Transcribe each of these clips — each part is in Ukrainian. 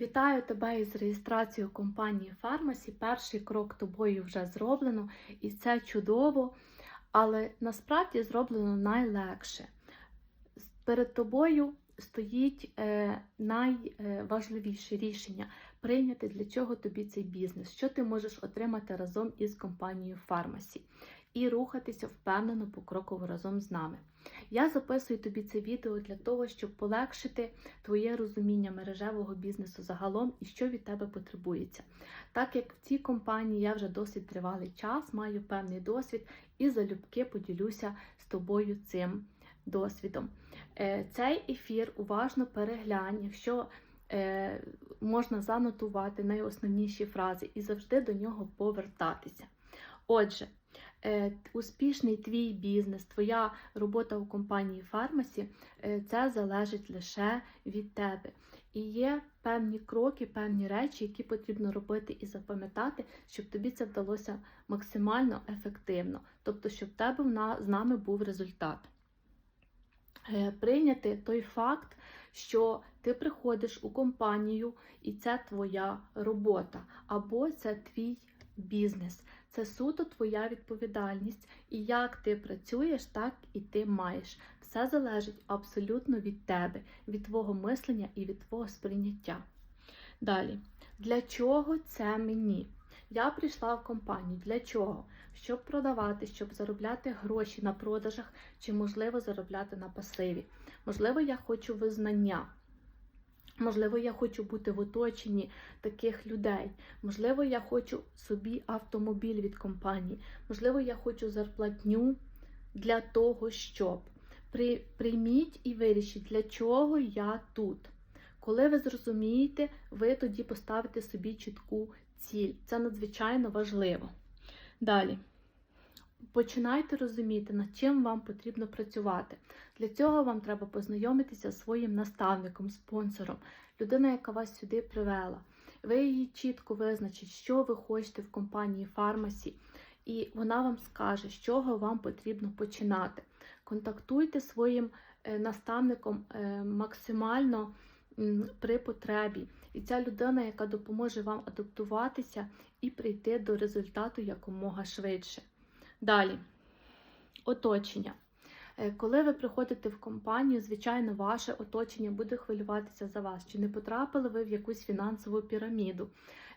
Вітаю тебе із реєстрацією компанії Фармасі. Перший крок тобою вже зроблено, і це чудово, але насправді зроблено найлегше. Перед тобою стоїть е, найважливіше рішення прийняти, для чого тобі цей бізнес, що ти можеш отримати разом із компанією Фармасі, і рухатися впевнено покроково разом з нами. Я записую тобі це відео для того, щоб полегшити твоє розуміння мережевого бізнесу загалом і що від тебе потребується. Так як в цій компанії я вже досить тривалий час, маю певний досвід і залюбки поділюся з тобою цим досвідом. Е, Цей ефір уважно переглянь, якщо е, можна занотувати найосновніші фрази і завжди до нього повертатися. Отже, успішний твій бізнес, твоя робота у компанії Фармасі, е, це залежить лише від тебе. І є певні кроки, певні речі, які потрібно робити і запам'ятати, щоб тобі це вдалося максимально ефективно. Тобто, щоб в тебе з нами був результат. Е, Прийняти той факт, що ти приходиш у компанію і це твоя робота, або це твій бізнес. Це суто твоя відповідальність. І як ти працюєш, так і ти маєш. Все залежить абсолютно від тебе, від твого мислення і від твого сприйняття. Далі, для чого це мені? Я прийшла в компанію. Для чого? Щоб продавати, щоб заробляти гроші на продажах, чи можливо заробляти на пасиві. Можливо, я хочу визнання. Можливо, я хочу бути в оточенні таких людей. Можливо, я хочу собі автомобіль від компанії. Можливо, я хочу зарплатню для того, щоб. При, прийміть і вирішіть, для чого я тут. Коли ви зрозумієте, ви тоді поставите собі чітку ціль. Це надзвичайно важливо. Далі. Починайте розуміти, над чим вам потрібно працювати. Для цього вам треба познайомитися зі своїм наставником, спонсором, людина, яка вас сюди привела. Ви її чітко визначите, що ви хочете в компанії Фармасі, і вона вам скаже, з чого вам потрібно починати. Контактуйте своїм е, наставником е, максимально при потребі. І ця людина, яка допоможе вам адаптуватися і прийти до результату якомога швидше. Далі, оточення. Е, Коли ви приходите в компанію, звичайно, ваше оточення буде хвилюватися за вас. Чи не потрапили ви в якусь фінансову піраміду,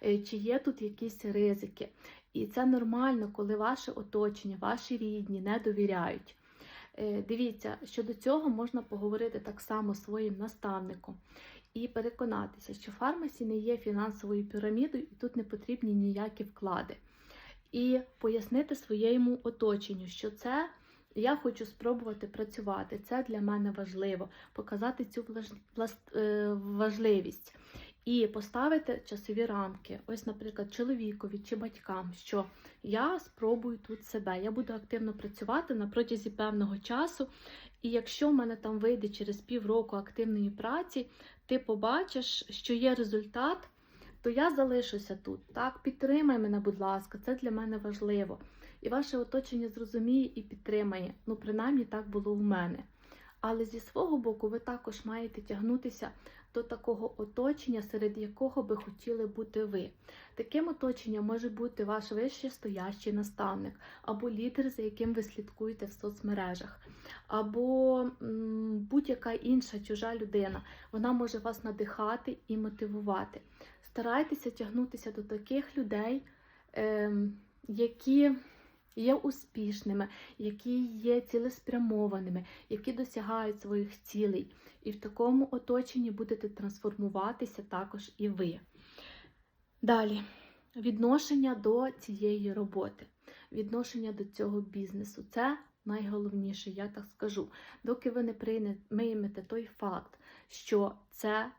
Е, чи є тут якісь ризики. І це нормально, коли ваше оточення, ваші рідні не довіряють. Е, Дивіться, щодо цього можна поговорити так само своїм наставником і переконатися, що фармасі не є фінансовою пірамідою і тут не потрібні ніякі вклади. І пояснити своєму оточенню, що це я хочу спробувати працювати. Це для мене важливо, показати цю е, важливість і поставити часові рамки. Ось, наприклад, чоловікові чи батькам, що я спробую тут себе. Я буду активно працювати на протязі певного часу. І якщо в мене там вийде через півроку активної праці, ти побачиш, що є результат, то я залишуся тут. Так, підтримай мене, будь ласка, це для мене важливо. І ваше оточення зрозуміє і підтримає. Ну, принаймні так було у мене. Але зі свого боку, ви також маєте тягнутися до такого оточення, серед якого би хотіли бути ви. Таким оточенням може бути ваш вище стоящий наставник, або лідер, за яким ви слідкуєте в соцмережах, або будь-яка інша чужа людина. Вона може вас надихати і мотивувати. Старайтеся тягнутися до таких людей, ем, які є успішними, які є цілеспрямованими, які досягають своїх цілей. І в такому оточенні будете трансформуватися також і ви. Далі, відношення до цієї роботи, відношення до цього бізнесу. Це найголовніше, я так скажу. Доки ви не приймете той факт, що це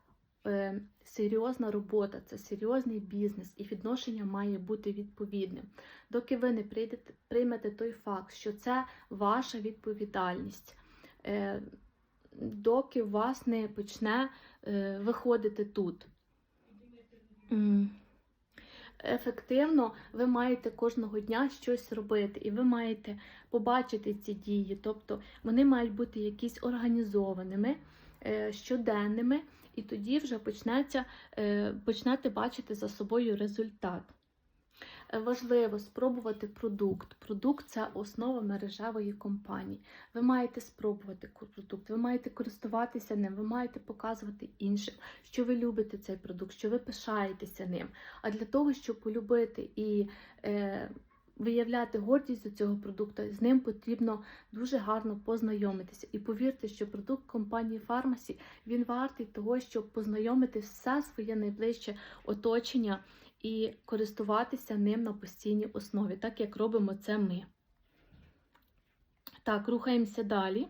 е, серйозна робота, це серйозний бізнес, і відношення має бути відповідним. Доки ви не прийдете, приймете той факт, що це ваша відповідальність, е, доки у вас не почне е, виходити тут. Ефективно ви маєте кожного дня щось робити, і ви маєте побачити ці дії. Тобто вони мають бути якісь організованими, е, щоденними і тоді вже почнеться, е, почнете бачити за собою результат. Е, Важливо спробувати продукт. Продукт це основа мережевої компанії. Ви маєте спробувати продукт, ви маєте користуватися ним, ви маєте показувати іншим, що ви любите цей продукт, що ви пишаєтеся ним. А для того, щоб полюбити і е, виявляти гордість до цього продукту, з ним потрібно дуже гарно познайомитися. І повірте, що продукт компанії Фармасі він вартий того, щоб познайомити все своє найближче оточення і користуватися ним на постійній основі, так як робимо це ми. Так, рухаємося далі.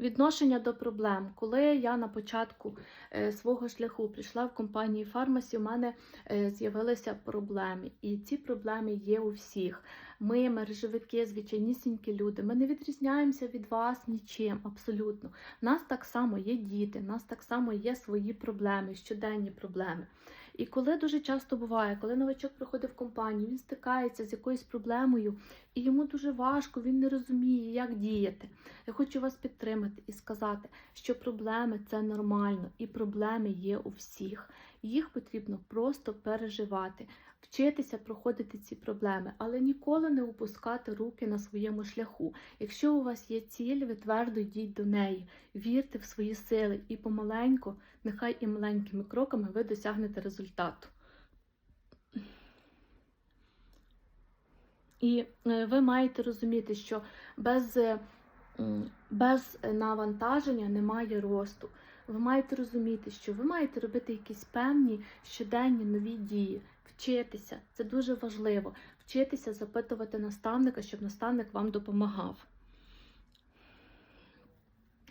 Відношення до проблем. Коли я на початку е, свого шляху прийшла в компанію Фармасі, у мене е, з'явилися проблеми. І ці проблеми є у всіх. Ми, мережевики, звичайнісінькі люди, ми не відрізняємося від вас нічим, абсолютно. У нас так само є діти, у нас так само є свої проблеми, щоденні проблеми. І коли дуже часто буває, коли новачок приходить в компанію, він стикається з якоюсь проблемою, і йому дуже важко, він не розуміє, як діяти. Я хочу вас підтримати і сказати, що проблеми це нормально, і проблеми є у всіх. Їх потрібно просто переживати, вчитися проходити ці проблеми, але ніколи не опускати руки на своєму шляху. Якщо у вас є ціль, ви твердо йдіть до неї, вірте в свої сили і помаленьку, нехай і маленькими кроками ви досягнете результату. І е, ви маєте розуміти, що без, е, без навантаження немає росту. Ви маєте розуміти, що ви маєте робити якісь певні щоденні нові дії, вчитися. Це дуже важливо. Вчитися запитувати наставника, щоб наставник вам допомагав.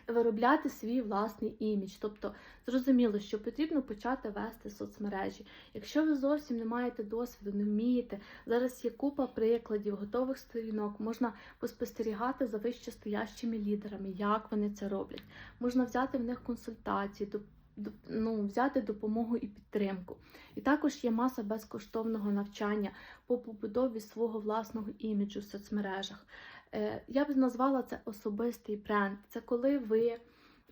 Виробляти свій власний імідж. Тобто, зрозуміло, що потрібно почати вести соцмережі. Якщо ви зовсім не маєте досвіду, не вмієте, зараз є купа прикладів, готових сторінок, можна поспостерігати за вищестоящими лідерами, як вони це роблять. Можна взяти в них консультації, ну, взяти допомогу і підтримку. І також є маса безкоштовного навчання по побудові свого власного іміджу в соцмережах. Е, Я б назвала це особистий бренд. Це коли ви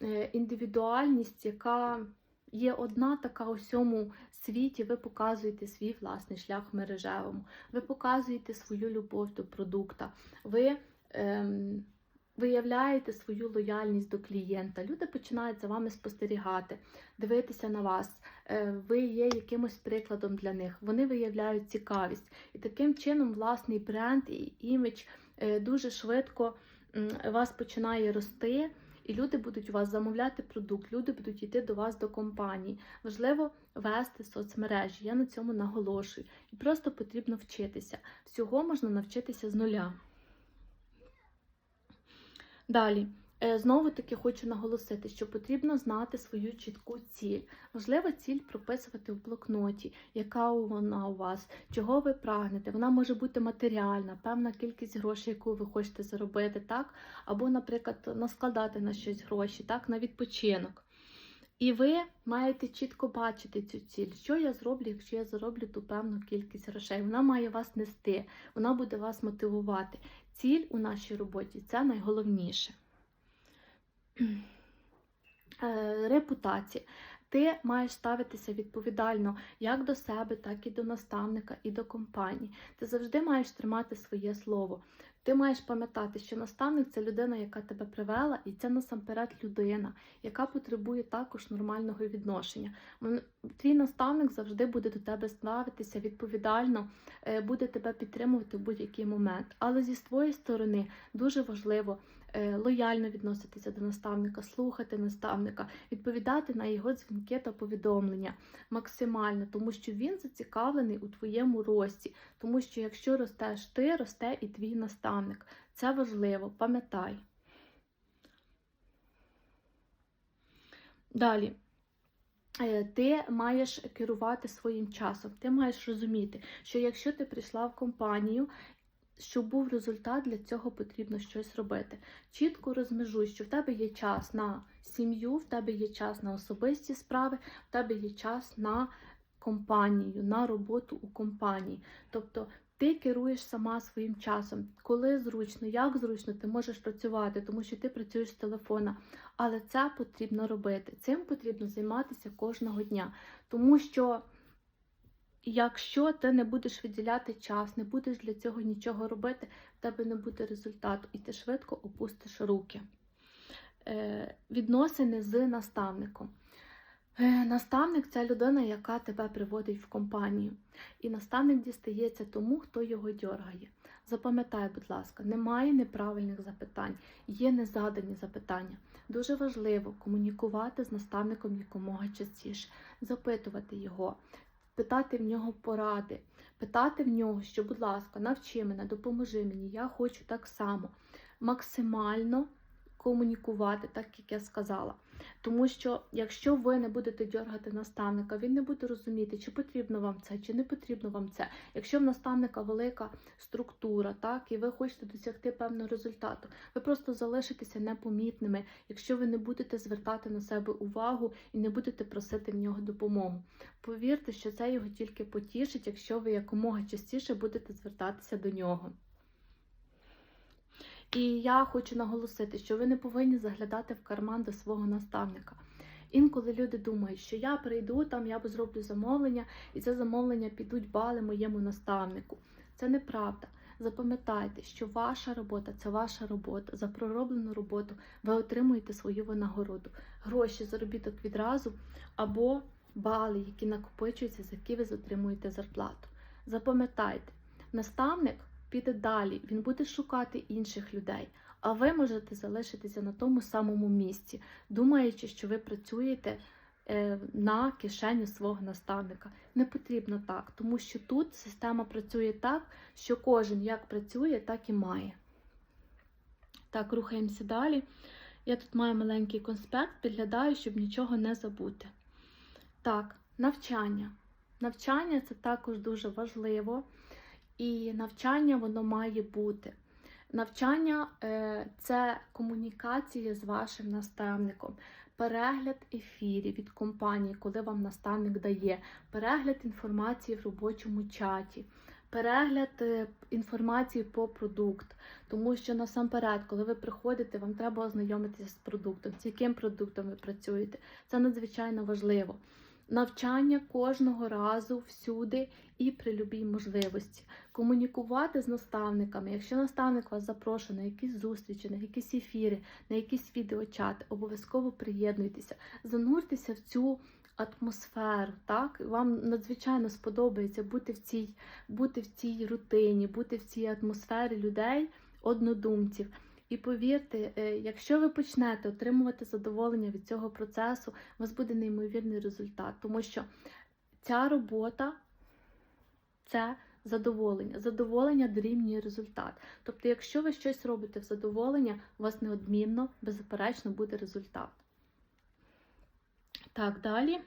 е, індивідуальність, яка є одна така у всьому світі, ви показуєте свій власний шлях мережевому, ви показуєте свою любов до продукта, ви ем, виявляєте свою лояльність до клієнта. Люди починають за вами спостерігати, дивитися на вас. Е, Ви є якимось прикладом для них. Вони виявляють цікавість. І таким чином власний бренд і імідж е, дуже швидко вас починає рости, і люди будуть у вас замовляти продукт, люди будуть йти до вас до компанії. Важливо вести соцмережі. Я на цьому наголошую. І просто потрібно вчитися. Всього можна навчитися з нуля. Далі. Е, Знову таки хочу наголосити, що потрібно знати свою чітку ціль. Важливо ціль прописувати в блокноті, яка вона у вас, чого ви прагнете. Вона може бути матеріальна, певна кількість грошей, яку ви хочете заробити, так? Або, наприклад, наскладати на щось гроші, так, на відпочинок. І ви маєте чітко бачити цю ціль, що я зроблю, якщо я зароблю ту певну кількість грошей. Вона має вас нести, вона буде вас мотивувати. Ціль у нашій роботі це найголовніше. Е, Репутація. Ти маєш ставитися відповідально як до себе, так і до наставника, і до компанії. Ти завжди маєш тримати своє слово. Ти маєш пам'ятати, що наставник це людина, яка тебе привела, і це насамперед людина, яка потребує також нормального відношення. Твій наставник завжди буде до тебе ставитися відповідально, е, буде тебе підтримувати в будь-який момент. Але зі своєї сторони дуже важливо лояльно відноситися до наставника, слухати наставника, відповідати на його дзвінки та повідомлення максимально, тому що він зацікавлений у твоєму рості. Тому що якщо ростеш ти, росте і твій наставник. Це важливо, пам'ятай. Далі. Е, Ти маєш керувати своїм часом. Ти маєш розуміти, що якщо ти прийшла в компанію, щоб був результат, для цього потрібно щось робити. Чітко розмежуй, що в тебе є час на сім'ю, в тебе є час на особисті справи, в тебе є час на компанію, на роботу у компанії. Тобто Ти керуєш сама своїм часом, коли зручно, як зручно, ти можеш працювати, тому що ти працюєш з телефона. Але це потрібно робити. Цим потрібно займатися кожного дня. Тому що, якщо ти не будеш виділяти час, не будеш для цього нічого робити, в тебе не буде результату, і ти швидко опустиш руки. Е, Відносини з наставником. Е, Наставник це людина, яка тебе приводить в компанію. І наставник дістається тому, хто його дьоргає. Запам'ятай, будь ласка, немає неправильних запитань, є незадані запитання. Дуже важливо комунікувати з наставником якомога частіше, запитувати його, питати в нього поради, питати в нього, що, будь ласка, навчи мене, допоможи мені, я хочу так само максимально комунікувати, так як я сказала. Тому що, якщо ви не будете дьоргати наставника, він не буде розуміти, чи потрібно вам це, чи не потрібно вам це. Якщо в наставника велика структура, так, і ви хочете досягти певного результату, ви просто залишитеся непомітними, якщо ви не будете звертати на себе увагу і не будете просити в нього допомогу. Повірте, що це його тільки потішить, якщо ви якомога частіше будете звертатися до нього. І я хочу наголосити, що ви не повинні заглядати в карман до свого наставника. Інколи люди думають, що я прийду там, я зроблю замовлення, і це замовлення підуть бали моєму наставнику. Це неправда. Запам'ятайте, що ваша робота це ваша робота. За пророблену роботу ви отримуєте свою винагороду, гроші, заробіток відразу або бали, які накопичуються, за які ви отримуєте зарплату. Запам'ятайте, наставник піде далі, він буде шукати інших людей. А ви можете залишитися на тому самому місці, думаючи, що ви працюєте е, на кишеню свого наставника. Не потрібно так, тому що тут система працює так, що кожен як працює, так і має. Так, рухаємося далі. Я тут маю маленький конспект, підглядаю, щоб нічого не забути. Так, навчання. Навчання це також дуже важливо. І навчання воно має бути. Навчання е, це комунікація з вашим наставником, перегляд ефірів від компанії, коли вам наставник дає, перегляд інформації в робочому чаті, перегляд е, інформації по продукт. Тому що насамперед, коли ви приходите, вам треба ознайомитися з продуктом, з яким продуктом ви працюєте. Це надзвичайно важливо. Навчання кожного разу всюди і при любій можливості. Комунікувати з наставниками. Якщо наставник вас запрошує на якісь зустрічі, на якісь ефіри, на якісь відеочати, обов'язково приєднуйтеся, зануртеся в цю атмосферу. Так? Вам надзвичайно сподобається бути в цій, бути в цій рутині, бути в цій атмосфері людей, однодумців. І повірте, е, якщо ви почнете отримувати задоволення від цього процесу, у вас буде неймовірний результат, тому що ця робота це задоволення. Задоволення дорівнює результат. Тобто, якщо ви щось робите в задоволення, у вас неодмінно, беззаперечно буде результат. Так, далі.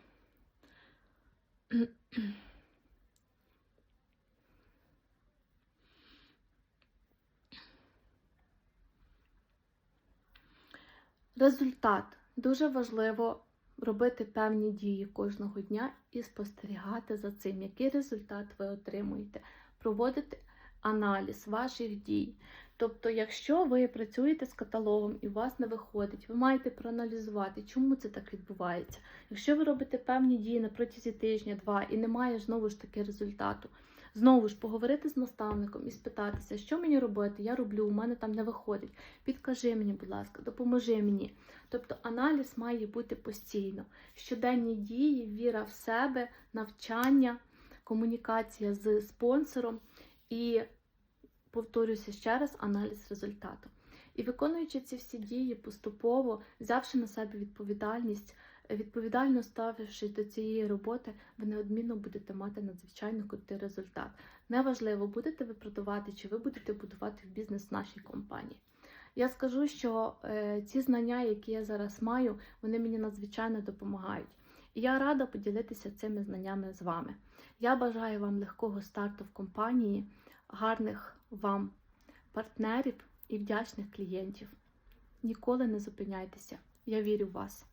Результат. Дуже важливо робити певні дії кожного дня і спостерігати за цим, який результат ви отримуєте. Проводити аналіз ваших дій. Тобто, якщо ви працюєте з каталогом і у вас не виходить, ви маєте проаналізувати, чому це так відбувається. Якщо ви робите певні дії на протязі тижня-два і немає знову ж таки результату, Знову ж поговорити з наставником і спитатися, що мені робити, я роблю, у мене там не виходить. Підкажи мені, будь ласка, допоможи мені. Тобто аналіз має бути постійно. Щоденні дії, віра в себе, навчання, комунікація з спонсором і, повторюся ще раз, аналіз результату. І виконуючи ці всі дії поступово, взявши на себе відповідальність, відповідально ставившись до цієї роботи, ви неодмінно будете мати надзвичайно крутий результат. Неважливо, будете ви продавати, чи ви будете будувати бізнес в нашій компанії. Я скажу, що е, ці знання, які я зараз маю, вони мені надзвичайно допомагають. І я рада поділитися цими знаннями з вами. Я бажаю вам легкого старту в компанії, гарних вам партнерів і вдячних клієнтів. Ніколи не зупиняйтеся. Я вірю в вас.